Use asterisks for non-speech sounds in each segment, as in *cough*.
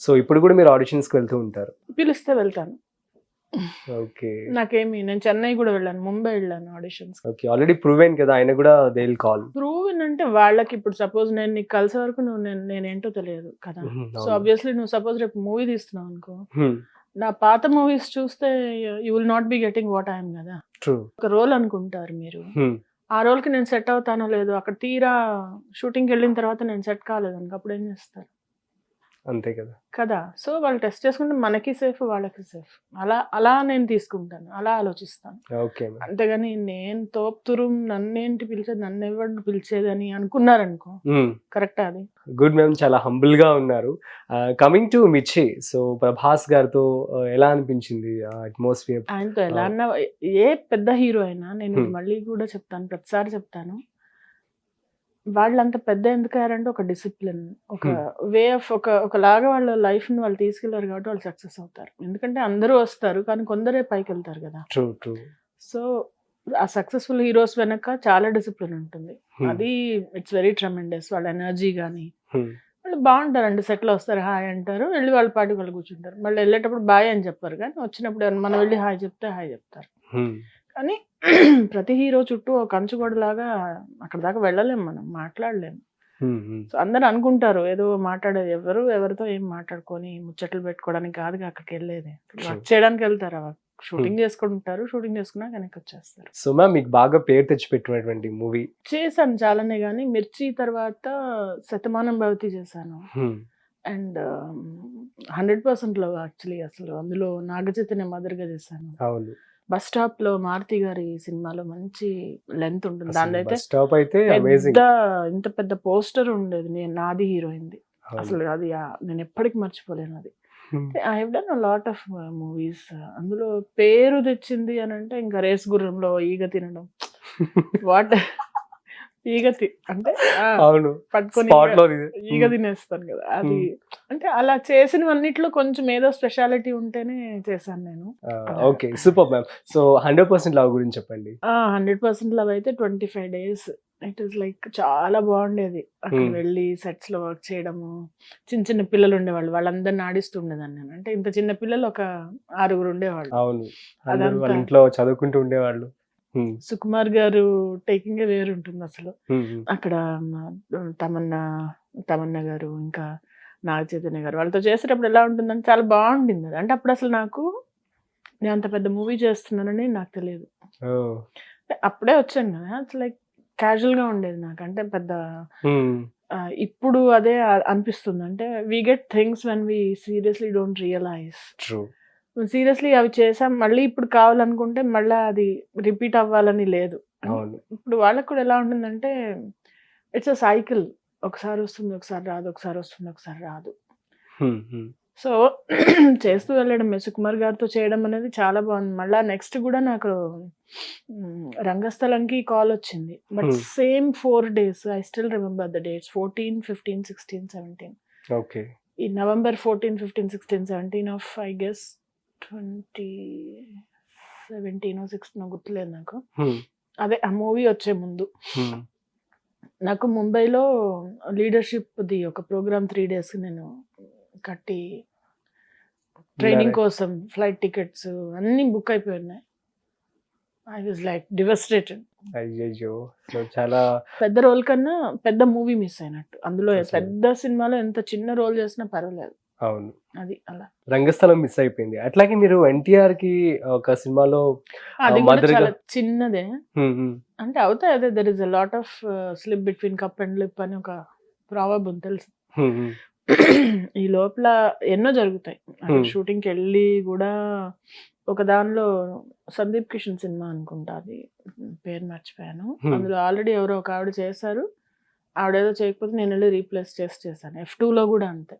So ఇప్పుడు కూడా మీరు ఆడిషన్స్కి వెళ్తూ ఉంటారు. పిలిస్తే వెళ్తాను. ఓకే. నాకేమి నేను చెన్నై కూడా వెళ్ళాను ముంబై వెళ్ళాను ఆడిషన్స్ ఓకే. ఆల్రెడీ ప్రూవెన్ కదా ఆయన కూడా దే విల్ కాల్ ప్రూవ్ అంటే వాళ్ళకి ఇప్పుడు సపోజ్ నేను నీకు కలిసే వరకు నువ్వు నేను నేనేంటో తెలియదు కదా. సో ఆబ్వియస్లీ నువ్వు సపోజ్ రేపు మూవీ తీస్తున్నావు అనుకో. నా పాత మూవీస్ చూస్తే you will not be getting what I'm కదా. ట్రూ ఒక రోల్ అనుకుంటారు మీరు. ఆ రోల్కి నేను సెట్ అవుతానో లేదో అక్కడ తీరా షూటింగ్కి వెళ్ళిన తర్వాత నేను సెట్ కాలేదు అనుకో అప్పుడు ఏం చేస్తారు? అంతే కదా. కదా. సో వాళ్ళు టెస్ట్ చేసుకుంటే మనకి సేఫ్ వాళ్ళకి సేఫ్. అలా అలా నేను తీసుకుంటాను. అలా ఆలోచిస్తాను. ఓకే అంతేగాని నేను తోపుతురు నన్నేంటి పిలిచేది నన్ను ఎవరు పిలిచేది అని అనుకున్నారనుకో కరెక్టా అది? గుడ్ మ్యామ్ చాలా హంబుల్గా ఉన్నారు coming to Mirchi. So Prabhas గారితో ఎలా అనిపించింది అట్మాస్ఫియర్? ఆయనతో ఎలా అన్నా ఏ పెద్ద హీరో అయినా నేను. మళ్ళీ కూడా చెప్తాను ప్రతిసారి చెప్తాను. వాళ్ళు అంత పెద్ద ఎందుకు అయ్యారంటే ఒక డిసిప్లిన్ ఒక వే ఆఫ్ ఒక ఒకలాగా వాళ్ళ life ని వాళ్ళు తీసుకెళ్ళారు కాబట్టి వాళ్ళు సక్సెస్ అవుతారు. ఎందుకంటే అందరూ వస్తారు కానీ కొందరే పైకి వెళ్తారు కదా సో ఆ సక్సెస్ఫుల్ హీరోస్ వెనక చాలా డిసిప్లిన్ ఉంటుంది. అది ఇట్స్ వెరీ ట్రమెండస్ వాళ్ళ ఎనర్జీ కానీ వాళ్ళు బాగుంటారండి సెటిల్ వస్తారు హాయ్ అంటారు. వెళ్ళి వాళ్ళ పాటి వాళ్ళు కూర్చుంటారు. మళ్ళీ వెళ్ళేటప్పుడు బాయ్ అని చెప్పారు కానీ వచ్చినప్పుడు మనం వెళ్ళి హాయ్ చెప్తే హాయ్ చెప్తారు. కానీ ప్రతి హీరో చుట్టూ ఒక కంచుగోడలాగా అక్కడ దాకా వెళ్ళలేము మనం మాట్లాడలేము సో అందరు అనుకుంటారు ఏదో మాట్లాడేది ఎవరు ఎవరితో ఏం మాట్లాడుకొని ముచ్చట్లు పెట్టుకోవడానికి కాదు అక్కడికి వెళ్ళేది. వర్క్ చేయడానికి వెళ్తారు షూటింగ్ చేసుకుంటారు షూటింగ్ చేసుకున్నాక వెనక్కి వచ్చేస్తారు. సో మ్యామ్ మీకు బాగా పేరు తెచ్చిపెట్టినటువంటి మూవీ? చేశాను చాలానే కానీ మిర్చి తర్వాత శతమానం భవతి చేశాను. అండ్ హండ్రెడ్ పర్సెంట్లో యాక్చువల్లీ అసలు అందులో నాగచైతన్య మదర్గా చేశాను. అవును. బస్ స్టాప్లో మారుతి గారి సినిమాలో మంచి లెంత్ ఉంటుంది. దానిలో అయితే స్టాప్ అయితే అమేజింగ్. పెద్ద ఇంత పెద్ద పోస్టర్ ఉండేది. నేను నాది హీరోయింది అసలు అది నేను ఎప్పటికి మర్చిపోలేను అది. I have done lot of movies అందులో పేరు తెచ్చింది అని అంటే ఇంకా రేస్ గుర్రంలో ఈగ తినడం. *laughs* వాట్ ఈగ అంటే అవును. పట్టుకొని ఈగ- తినేస్తాను కదా అది అంటే అలా చేసినవన్నిట్లో కొంచెం ఏదో స్పెషాలిటీ ఉంటేనే చేశాను నేను. Okay super ma'am. So hundred percent love గురించి చెప్పండి. హండ్రెడ్ పర్సెంట్ లవ్ అయితే twenty five days. It is like చాలా బాగుండేది. అక్కడ. వెళ్ళి సెట్స్లో వర్క్ చేయడము చిన్న చిన్న పిల్లలు ఉండేవాళ్ళు. వాళ్ళందరిని ఆడిస్తుండేదాన్ని నేను. అంటే ఇంత చిన్న పిల్లలు ఒక ఆరుగురు ఉండేవాళ్ళు. అవును. ఇంట్లో చదువుకుంటూ ఉండేవాళ్ళు. సుకుమార్ గారు టేకింగ్ వేరు ఉంటుంది అసలు. అక్కడ తమన్నా తమన్నా గారు ఇంకా నాగ చైతన్య గారు వాళ్ళతో చేసేటప్పుడు ఎలా ఉంటుందంటే చాలా బాగుండింది అది. అంటే అప్పుడు అసలు నాకు నేను అంత పెద్ద మూవీ చేస్తున్నానని నాకు తెలియదు. అప్పుడే వచ్చాను కదా లైక్ క్యాజువల్గా ఉండేది నాకు. అంటే పెద్ద ఇప్పుడు అదే అనిపిస్తుంది. అంటే we get things when we seriously don't realise. Seriously అవి చేసాం. మళ్ళీ ఇప్పుడు కావాలనుకుంటే మళ్ళీ అది రిపీట్ అవ్వాలని లేదు. ఇప్పుడు వాళ్ళకి కూడా ఎలా ఉంటుందంటే ఇట్స్ అ సైకిల్ ఒకసారి వస్తుంది ఒకసారి రాదు ఒకసారి వస్తుంది ఒకసారి రాదు. సో చేస్తూ వెళ్ళడం సుకుమార్ గారితో చేయడం అనేది చాలా బాగుంది. మళ్ళీ నెక్స్ట్ కూడా నాకు రంగస్థలంకి కాల్ వచ్చింది. But. Same four days I still remember the dates fourteen fifteen sixteen seventeen okay ఈ November fourteen fifteen sixteen seventeen of I guess twenty seventeen sixteen గుర్తులేదు నాకు. అదే ఆ మూవీ వచ్చే ముందు. నాకు ముంబైలో లీడర్షిప్ది ఒక ప్రోగ్రామ్ త్రీ డేస్ నేను కట్టి ట్రైనింగ్ కోసం ఫ్లైట్ టికెట్స్ అన్నీ బుక్ అయిపోయి ఉన్నాయి ఐ వాజ్ లైక్ డివస్ట్రేటెడ్ అయ్యయ్యో! సో చాలా పెద్ద రోల్ కన్నా పెద్ద మూవీ మిస్ అయినట్టు. అందులో. పెద్ద సినిమాలో ఎంత చిన్న రోల్ చేసినా పర్వాలేదు. అవును. అది అలా. రంగస్థలం మిస్ అయిపోయింది. అట్లాగే మీరు ఎన్టీఆర్కి ఒక సినిమాలో అది కూడా మధురగా- చాలా చిన్నదే. అంటే అవుతాయి అదే there is a lot of slip between cup and lip అని ఒక ప్రాబ్ ఉంది తెలుసు. ఈ లోపల ఎన్నో జరుగుతాయి. షూటింగ్కి వెళ్ళి కూడా ఒక దానిలో సందీప్ కిషన్ సినిమా అనుకుంటా అది. పేరు మర్చిపోయాను. అందులో ఆల్రెడీ ఎవరో ఒక ఆవిడ చేశారు. ఆవిడేదో చేయకపోతే నేను వెళ్ళి రీప్లేస్ చేసి చేశాను. ఎఫ్లో కూడా అంతే.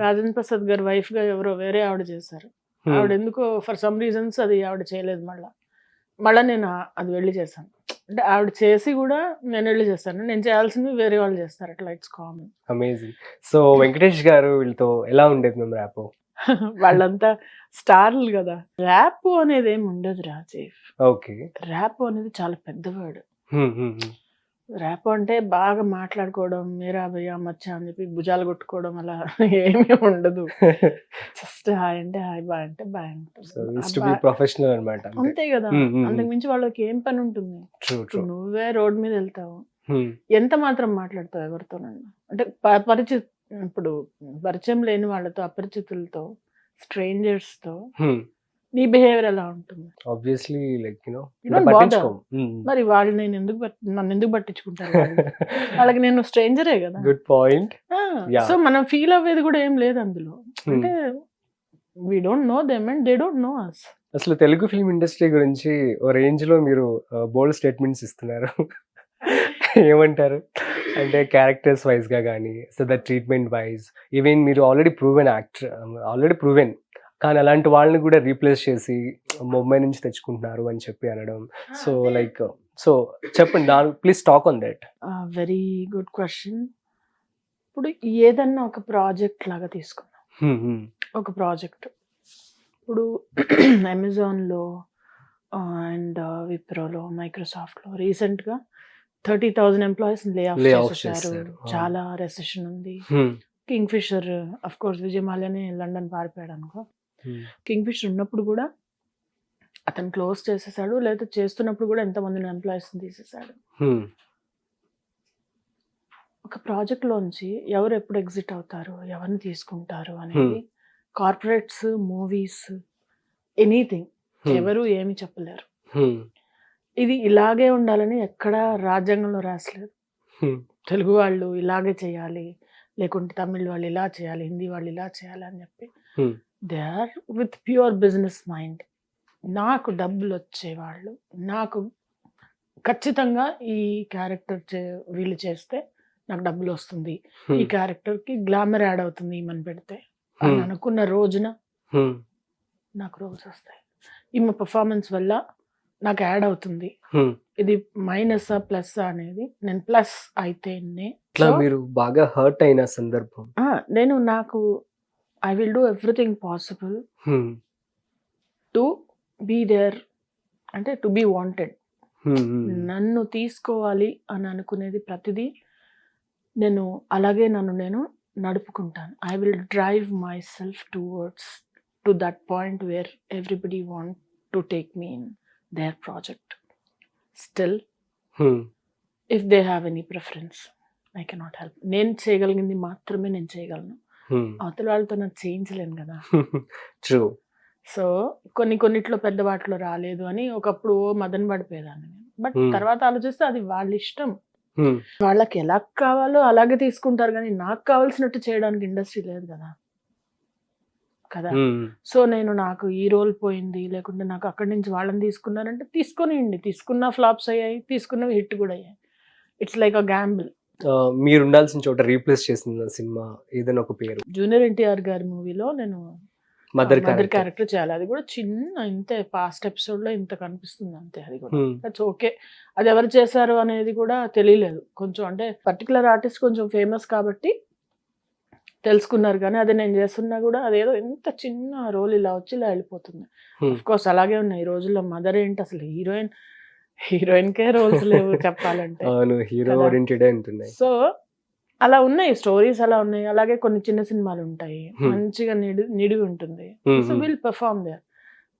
రాజేంద్ర ప్రసాద్ గారి wife గా ఎవరో వేరే ఆవిడ చేశారు. ఆవిడ ఎందుకో ఫర్ సమ్ రీజన్స్ అది ఆవిడ చేయలేదు మళ్ళా. మళ్ళీ నేను అది వెళ్ళి చేశాను. అంటే ఆవిడ చేసి కూడా నేను వెళ్ళి చేస్తాను నేను చేయాల్సినవి వేరే వాళ్ళు చేస్తారు. అట్లా it's common amazing so Venkatesh garu వీళ్ళతో ఎలా ఉండేది మేము ర్యాప్ *laughs* వాళ్ళంతా స్టార్లు కదా. ర్యాప్ అనేది ఏమి ఉండదు రాజీవ్. ఓకే ర్యాప్ అనేది చాలా పెద్ద వర్డ్ ర్యాప్ అంటే బాగా మాట్లాడుకోవడం మీరా భయ్యా మచ్చా అని చెప్పి భుజాలు కొట్టుకోవడం అలా *laughs* ఏమీ ఉండదు. జస్ట్ హాయ్ అంటే హాయ్ బాయ్ అంటే బాయ్ ప్రొఫెషనల్ అనమాట అంతే. కదా? అంతకు. మించి వాళ్ళకి ఏం పని ఉంటుంది? నువ్వే రోడ్ మీద వెళ్తావు. ఎంత మాత్రం మాట్లాడతావు ఎవరితోనన్నా అంటే పరిచి ఇప్పుడు పరిచయం లేని వాళ్ళతో అపరిచితులతో strangers తో నీ బిహేవియర్ ఎలా ఉంటుంది? ఆబ్వియస్లీ లైక్ యూనో మరి వాళ్ళు నేను ఎందుకు నన్ను ఎందుకు పట్టించుకుంటారు వాళ్ళు? *laughs* వాళ్ళకి నేను స్ట్రేంజరే కదా. Good point. సో మనం ఫీల్ అవ్వేది కూడా ఏం లేదు అందులో. అంటే we don't know them and they don't know us అసలు తెలుగు ఫిల్మ్ ఇండస్ట్రీ గురించి ఓ రేంజ్లో మీరు బోల్డ్ స్టేట్మెంట్స్ ఇస్తున్నారు. *laughs* ఏమంటారు? అంటే క్యారెక్టర్స్ వైజ్గా కానీ so the treatment wise even మీరు already proven actor already proven కానీ అలాంటి వాళ్ళని కూడా రీప్లేస్ చేసి ముంబై నుంచి తెచ్చుకుంటున్నారు అని చెప్పి అనడం. సో లైక్ సో చెప్పండి దాని please talk on that. Very good question. ఇప్పుడు ఏదన్నా ఒక ప్రాజెక్ట్ లాగా తీసుకున్నాం ఒక ప్రాజెక్ట్. ఇప్పుడు అమెజాన్లో అండ్ విప్రోలో మైక్రోసాఫ్ట్లో రీసెంట్గా thirty thousand employees lay off చేశారు. చాలా రెసెషన్ ఉంది. Kingfisher of course Vijay మాల్యానే లండన్ పారిపోయాడు అనుకో కింగ్ ఫిషర్ ఉన్నప్పుడు కూడా అతను క్లోజ్ చేసేసాడు లేదా చేస్తున్నప్పుడు కూడా ఎంతమంది ఎంప్లాయీస్ తీసేసాడు. ఒక ప్రాజెక్ట్ లోంచి ఎవరు ఎప్పుడు ఎగ్జిట్ అవుతారు ఎవరిని తీసుకుంటారు అనేది కార్పొరేట్స్ మూవీస్ ఎనీథింగ్ ఎవరు ఏమి చెప్పలేరు. ఇది ఇలాగే ఉండాలని ఎక్కడా రాజ్యాంగంలో రాసలేదు. తెలుగు వాళ్ళు ఇలాగే చేయాలి లేకుంటే తమిళ్ వాళ్ళు ఇలా చేయాలి హిందీ వాళ్ళు ఇలా చేయాలి అని చెప్పి. They are with pure business mind నాకు డబ్బులు వచ్చేవాళ్ళు నాకు ఖచ్చితంగా ఈ క్యారెక్టర్ చే వీళ్ళు చేస్తే నాకు డబ్బులు వస్తుంది. ఈ క్యారెక్టర్కి గ్లామర్ యాడ్ అవుతుంది ఈమెను పెడితే. అని అనుకున్న రోజున నాకు రోల్స్ వస్తాయి. ఈమె పర్ఫార్మెన్స్ వల్ల నాకు యాడ్ అవుతుంది. ఇది మైనస్ ప్లస్ అనేది నేను ప్లస్ అయితేనే మీరు బాగా హర్ట్ అయిన సందర్భం. నేను నాకు I will do everything possible. To be there అంటే టు బీ వాంటెడ్. నన్ను తీసుకోవాలి అని అనుకునేది ప్రతిదీ నేను అలాగే నన్ను నేను నడుపుకుంటాను I will drive myself towards to that point where everybody want to take me in their project still. If they have any preference I cannot help నేను చేయగలిగింది మాత్రమే నేను చేయగలను. అవతల వాళ్ళతో నాకు చేయించలేను కదా. *laughs* ట్రూ సో కొన్ని కొన్నిట్లో పెద్ద వాటిలో రాలేదు అని ఒకప్పుడు మదన పడిపోయేదాన్ని బట్. తర్వాత ఆలోచిస్తే అది వాళ్ళ ఇష్టం. వాళ్ళకి ఎలా కావాలో అలాగే తీసుకుంటారు కానీ నాకు కావాల్సినట్టు చేయడానికి ఇండస్ట్రీ లేదు కదా. కదా. సో నేను నాకు ఈ రోల్ పోయింది లేకుంటే నాకు అక్కడి నుంచి వాళ్ళని తీసుకున్నారంటే తీసుకొనియండి. తీసుకున్న ఫ్లాప్స్ అయ్యాయి తీసుకున్నవి హిట్ కూడా అయ్యాయి. ఇట్స్ లైక్ అ గ్యాంబుల్ మీరు ఉండాల్సిన చోట రీప్లేస్ చేసిన సినిమా ఏదైనా ఒక పేరు? జూనియర్ ఎన్టీఆర్ గారి మూవీలో నేను మదర్ మదర్ క్యారెక్టర్. చేయాలి. అది కూడా చిన్న ఇంతే పాస్ట్ ఎపిసోడ్లో ఇంత కనిపిస్తుంది అంతే అది కూడా. దట్స్ ఓకే అది ఎవరు చేశారు అనేది కూడా తెలియలేదు. కొంచెం అంటే పర్టికులర్ ఆర్టిస్ట్ కొంచెం ఫేమస్ కాబట్టి తెలుసుకున్నారు కానీ అది నేను చేస్తున్నా కూడా అదేదో ఎంత చిన్న రోల్ ఇలా వచ్చి ఇలా వెళ్ళిపోతుంది. అఫ్ కోర్స్ అలాగే ఉన్నాయి ఈ రోజుల్లో. మదర్ ఏంటి? అసలు హీరోయిన్ హీరోయిన్ కే రోల్స్ లేవు చెప్పాలంటే అవును హీరో. ఓరియంటెడ్ ఉంటున్నాయి సో అలా ఉన్నాయి స్టోరీస్ అలా ఉన్నాయి అలాగే కొన్ని చిన్న సినిమాలు ఉంటాయి. మంచిగా నిడి నిడివి ఉంటుంది so. Will perform there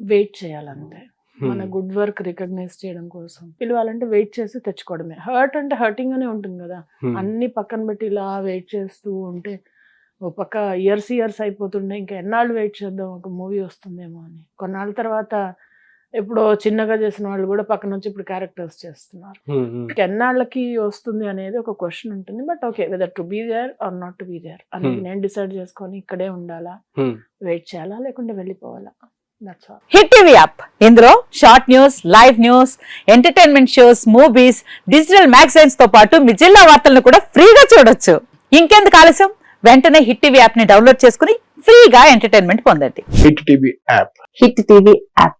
wait చేయాలంతే మన. గుడ్ వర్క్ రికగ్నైజ్ చేయడం కోసం పిలవాలంటే వెయిట్ చేసి తెచ్చుకోవడమే హర్ట్ అంటే హర్టింగ్ అనే ఉంటుంది కదా. అన్ని పక్కన పెట్టి ఇలా వెయిట్ చేస్తూ ఉంటే ఓ పక్క ఇయర్స్ ఇయర్స్ అయిపోతుండే ఇంకా ఎన్నాళ్ళు వెయిట్ చేద్దాం ఒక మూవీ వస్తుందేమో అని కొన్నాళ్ళ తర్వాత ఎప్పుడో చిన్నగా చేసిన వాళ్ళు కూడా పక్కన వచ్చి ఇప్పుడు క్యారెక్టర్స్ చేస్తున్నారు. ఎన్నాళ్ళకి వస్తుంది అనేది ఒక క్వశ్చన్ ఉంటుంది. But okay whether to be there or not to be there అనేది Hmm. నేను డిసైడ్ చేసుకొని ఇక్కడే ఉండాలా. వెయిట్ చేయాలా లేకుంటే వెళ్ళిపోవాలా? That's all Hit TV app ఇందులో short news live news entertainment shows movies digital మ్యాగజైన్స్తో పాటు మీ జిల్లా వార్తలను కూడా ఫ్రీగా చూడొచ్చు. ఇంకెందుకు ఆలస్యం? వెంటనే హిట్ టీవీ యాప్ని డౌన్లోడ్ చేసుకుని ఫ్రీగా ఎంటర్టైన్మెంట్ పొందండి. Hit TV app Hit TV app